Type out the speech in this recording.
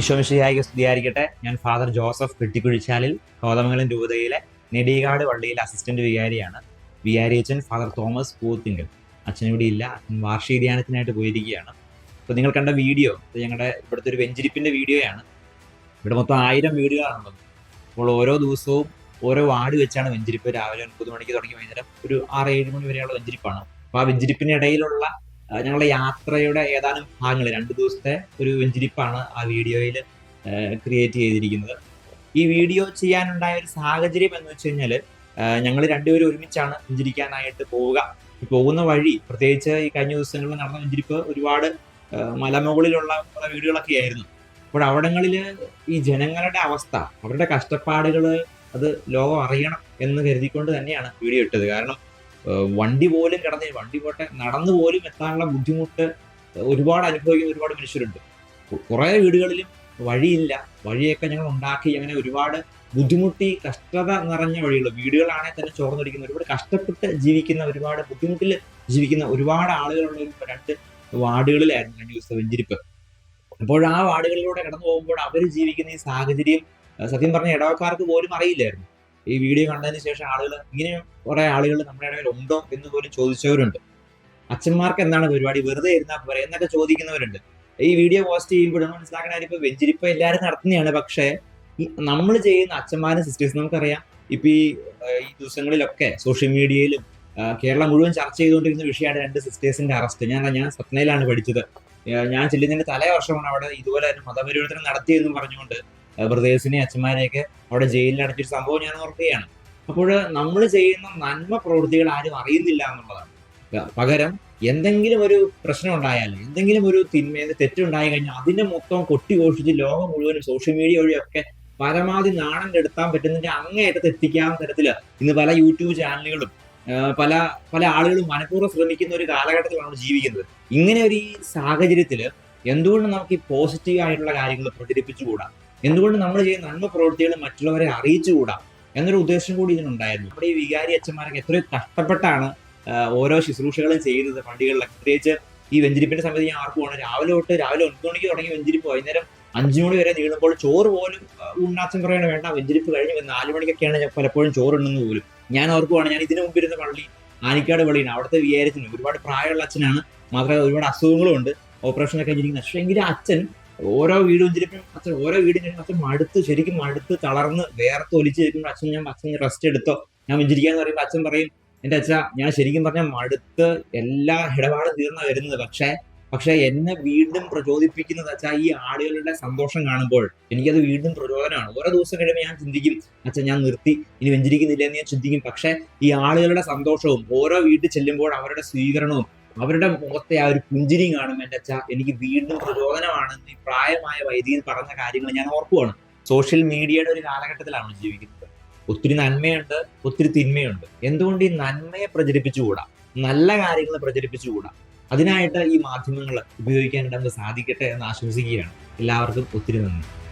ഈശോമിഷിയായി സ്തുതിയായിരിക്കട്ടെ. ഞാൻ father Joseph Vettikuzhichalil Kothamangalam രൂപതയിലെ നെടികാട് പള്ളിയിലെ അസിസ്റ്റന്റ് വികാരിയാണ്. വികാരി അച്ഛൻ ഫാദർ തോമസ് പൂത്തിങ്കൽ അച്ഛൻ ഇവിടെ ഇല്ല അച്ഛൻ വാർഷിക ധ്യാനത്തിനായിട്ട് പോയിരിക്കുകയാണ്. അപ്പോൾ നിങ്ങൾ കണ്ട വീഡിയോ ഇത് ഞങ്ങളുടെ ഇവിടുത്തെ ഒരു വെഞ്ചിരിപ്പിന്റെ വീഡിയോയാണ്. ഇവിടെ മൊത്തം ആയിരം വീടുകളാണുള്ളത്. അപ്പോൾ ഓരോ ദിവസവും ഓരോ വാർഡ് വെച്ചാണ് വെഞ്ചിരിപ്പ്. രാവിലെ ഒൻപത് മണിക്ക് തുടങ്ങി വൈകുന്നേരം ഒരു ആറ് ഏഴ് മണി വരെയുള്ള വെഞ്ചിരിപ്പാണ്. അപ്പോൾ ആ വെഞ്ചിരിപ്പിന് ഇടയിലുള്ള ആ, ഞങ്ങളുടെ യാത്രയുടെ ഏതാനും ഭാഗങ്ങൾ. രണ്ട് ദിവസത്തെ ഒരു വെഞ്ചിരിപ്പാണ് ആ വീഡിയോയിൽ ക്രിയേറ്റ് ചെയ്തിരിക്കുന്നത്. ഈ വീഡിയോ ചെയ്യാനുണ്ടായ ഒരു സാഹചര്യം എന്ന് വെച്ച് കഴിഞ്ഞാൽ ഞങ്ങൾ രണ്ടുപേരും ഒരുമിച്ചാണ് വെഞ്ചിരിക്കാനായിട്ട് പോവുക. പോകുന്ന വഴി പ്രത്യേകിച്ച് ഈ കഴിഞ്ഞ ദിവസങ്ങളിൽ നടന്ന വെഞ്ചിരിപ്പ് ഒരുപാട് മലമുകളിലുള്ള കുറെ വീടുകളൊക്കെ ആയിരുന്നു. അപ്പോൾ അവിടങ്ങളിൽ ഈ ജനങ്ങളുടെ അവസ്ഥ അവരുടെ കഷ്ടപ്പാടുകൾ അത് ലോകം അറിയണം എന്ന് കരുതിക്കൊണ്ട് തന്നെയാണ് വീഡിയോ ഇട്ടത്. കാരണം വണ്ടി പോലും കിടന്ന് വണ്ടി പോട്ടെ നടന്നു പോലും എത്താനുള്ള ബുദ്ധിമുട്ട് ഒരുപാട് അനുഭവിക്കുന്ന ഒരുപാട് മനുഷ്യരുണ്ട്. കുറെ വീടുകളിലും വഴിയില്ല. വഴിയൊക്കെ ഞങ്ങൾ ഉണ്ടാക്കി അങ്ങനെ ഒരുപാട് ബുദ്ധിമുട്ടി കഷ്ടത നിറഞ്ഞ വഴികൾ. വീടുകളാണെങ്കിൽ തന്നെ ചോർന്നൊടിക്കുന്ന ഒരുപാട് കഷ്ടപ്പെട്ട് ജീവിക്കുന്ന ഒരുപാട് ബുദ്ധിമുട്ടിൽ ജീവിക്കുന്ന ഒരുപാട് ആളുകളുള്ള ഒരു രണ്ട് വാർഡുകളിലായിരുന്നു കഴിഞ്ഞ ദിവസത്തെ വെഞ്ചിരിപ്പ്. അപ്പോൾ ആ വാർഡുകളിലൂടെ കടന്നു പോകുമ്പോൾ അവർ ജീവിക്കുന്ന ഈ സാഹചര്യം സത്യം പറഞ്ഞ ഇടവക്കാർക്ക് പോലും അറിയില്ലായിരുന്നു. ഈ വീഡിയോ കണ്ടതിന് ശേഷം ആളുകൾ ഇങ്ങനെ കുറെ ആളുകൾ നമ്മുടെ ഇടയിൽ ഉണ്ടോ എന്ന് പോലും ചോദിച്ചവരുണ്ട്. അച്ഛന്മാർക്ക് എന്താണ് പരിപാടി? വെറുതെ ഇരുന്നാൽ പോരെ എന്നൊക്കെ ചോദിക്കുന്നവരുണ്ട്. ഈ വീഡിയോ പോസ്റ്റ് ചെയ്യുമ്പോൾ മനസ്സിലാക്കണ ഇപ്പൊ വെഞ്ചിരിപ്പ് എല്ലാവരും നടത്തുന്നതാണ്. പക്ഷേ നമ്മൾ ചെയ്യുന്ന അച്ഛന്മാരും സിസ്റ്റേഴ്സ് നമുക്കറിയാം. ഇപ്പൊ ഈ ദിവസങ്ങളിലൊക്കെ സോഷ്യൽ മീഡിയയിലും കേരളം മുഴുവൻ ചർച്ച ചെയ്തുകൊണ്ടിരുന്ന വിഷയമാണ് രണ്ട് സിസ്റ്റേഴ്സിന്റെ അറസ്റ്റ്. ഞാൻ ഞാൻ സ്വപ്നയിലാണ് പഠിച്ചത്. ഞാൻ ചെല്ലുന്നതിന്റെ തലേ വർഷമാണ് അവിടെ ഇതുപോലെ തന്നെ മതപരിവർത്തനം നടത്തിയെന്നും പറഞ്ഞുകൊണ്ട് ബ്രദേഴ്സിനെയും അച്ഛന്മാരെയൊക്കെ അവിടെ ജയിലിൽ അടച്ചൊരു സംഭവം ഞാൻ ഓർക്കുകയാണ്. അപ്പോൾ നമ്മൾ ചെയ്യുന്ന നന്മ പ്രവൃത്തികൾ ആരും അറിയുന്നില്ല എന്നുള്ളതാണ്. പകരം എന്തെങ്കിലും ഒരു പ്രശ്നം ഉണ്ടായാൽ എന്തെങ്കിലും ഒരു തിന്മ തെറ്റുണ്ടായി കഴിഞ്ഞാൽ അതിനെ മൊത്തം കൊട്ടിഘോഷിച്ച് ലോകം മുഴുവനും സോഷ്യൽ മീഡിയ വഴിയൊക്കെ പരമാവധി നാണം കെടുത്താൻ പറ്റുന്നതിന്റെ അങ്ങേയറ്റത്ത് എത്തിക്കാവുന്ന തരത്തിൽ ഇന്ന് പല യൂട്യൂബ് ചാനലുകളും പല പല ആളുകളും മനഃപൂർവം ശ്രമിക്കുന്ന ഒരു കാലഘട്ടത്തിലാണ് ജീവിക്കുന്നത്. ഇങ്ങനെ ഒരു ഈ സാഹചര്യത്തിൽ എന്തുകൊണ്ട് നമുക്ക് ഈ പോസിറ്റീവ് ആയിട്ടുള്ള കാര്യങ്ങൾ പ്രചരിപ്പിച്ചുകൂടാ? എന്തുകൊണ്ട് നമ്മൾ ചെയ്യുന്ന നന്മ പ്രവൃത്തികൾ മറ്റുള്ളവരെ അറിയിച്ചുകൂടാ എന്നൊരു ഉദ്ദേശം കൂടി ഇതിനുണ്ടായിരുന്നു. നമ്മുടെ ഈ വികാരി അച്ഛന്മാരൊക്കെ എത്രയോ കഷ്ടപ്പെട്ടാണ് ഓരോ ശുശ്രൂഷകളും ചെയ്യുന്നത് പള്ളികളിലൊക്കെ. പ്രത്യേകിച്ച് ഈ വെഞ്ചിരിപ്പിന്റെ സമയത്ത് ഞാൻ ആർക്കും പോകണം രാവിലെ തൊട്ട് രാവിലെ ഒൻപത് മണിക്ക് തുടങ്ങി വെഞ്ചിരിപ്പ് വൈകുന്നേരം അഞ്ചു മണി വരെ നീളുമ്പോൾ ചോറ് പോലും ഉണ്ണാച്ചം പറയണ വേണ്ട വെഞ്ചിരിപ്പ് കഴിഞ്ഞ് നാല് മണിക്കൊക്കെയാണ് ഞാൻ പലപ്പോഴും ചോറ് ഉണ്ടെന്ന് പോലും. ഞാൻ ഓർക്കുവാണ് ഞാൻ ഇതിനു മുമ്പിരുന്ന പള്ളി ആനിക്കാട് പള്ളിയാണ്. അവിടുത്തെ വിചാരത്തിന് ഒരുപാട് പ്രായമുള്ള അച്ഛനാണ്. മാത്രമല്ല ഒരുപാട് അസുഖങ്ങളും ഉണ്ട്. ഓപ്പറേഷനൊക്കെ കഴിഞ്ഞിരിക്കുന്നത് പക്ഷേ എങ്കിലും അച്ഛൻ ഓരോ വീടും വെഞ്ചിരിപ്പും അച്ഛൻ ഓരോ വീടിനും അച്ഛൻ മടുത്ത് ശരിക്കും മടുത്ത് തളർന്ന് വേർത്ത് ഒലിച്ച് നിൽക്കുമ്പോൾ അച്ഛൻ ഞാൻ അച്ഛൻ റെസ്റ്റ് എടുത്തോ? ഞാൻ വെഞ്ചിരിക്കാന്ന് പറയുമ്പോൾ അച്ഛൻ പറയും എന്റെ അച്ഛ ഞാൻ ശരിക്കും പറഞ്ഞാൽ മടുത്ത് എല്ലാ ഇടപാടും തീർന്ന വരുന്നത്. പക്ഷേ പക്ഷെ എന്നെ വീണ്ടും പ്രചോദിപ്പിക്കുന്നത് അച്ഛാ ഈ ആളുകളുടെ സന്തോഷം കാണുമ്പോൾ. എനിക്കത് വീണ്ടും പ്രചോദനമാണ്. ഓരോ ദിവസം കഴിയുമ്പോൾ ഞാൻ ചിന്തിക്കും അച്ഛൻ ഞാൻ നിർത്തി. ഇനി വെഞ്ചരിക്കുന്നില്ല എന്ന് ഞാൻ ചിന്തിക്കും. പക്ഷെ ഈ ആളുകളുടെ സന്തോഷവും ഓരോ വീട്ടിൽ ചെല്ലുമ്പോൾ അവരുടെ സ്വീകരണവും അവരുടെ മുഖത്തെ ആ ഒരു പുഞ്ചിരിയും കാണും. എന്റെ അച്ഛ എനിക്ക് വീണ്ടും പ്രചോദനമാണെന്ന് ഈ പ്രായമായ വൈദികൻ പറഞ്ഞ കാര്യങ്ങൾ ഞാൻ ഓർക്കുവാണ്. സോഷ്യൽ മീഡിയയുടെ ഒരു കാലഘട്ടത്തിലാണ് ജീവിക്കുന്നത്. ഒത്തിരി നന്മയുണ്ട് ഒത്തിരി തിന്മയുണ്ട്. എന്തുകൊണ്ട് ഈ നന്മയെ പ്രചരിപ്പിച്ചുകൂടാ? നല്ല കാര്യങ്ങൾ പ്രചരിപ്പിച്ചുകൂടാ? അതിനായിട്ട് ഈ മാധ്യമങ്ങൾ ഉപയോഗിക്കാൻ നമുക്ക് സാധിക്കട്ടെ എന്ന് ആശംസിക്കുകയാണ്. എല്ലാവർക്കും ഒത്തിരി നന്ദി.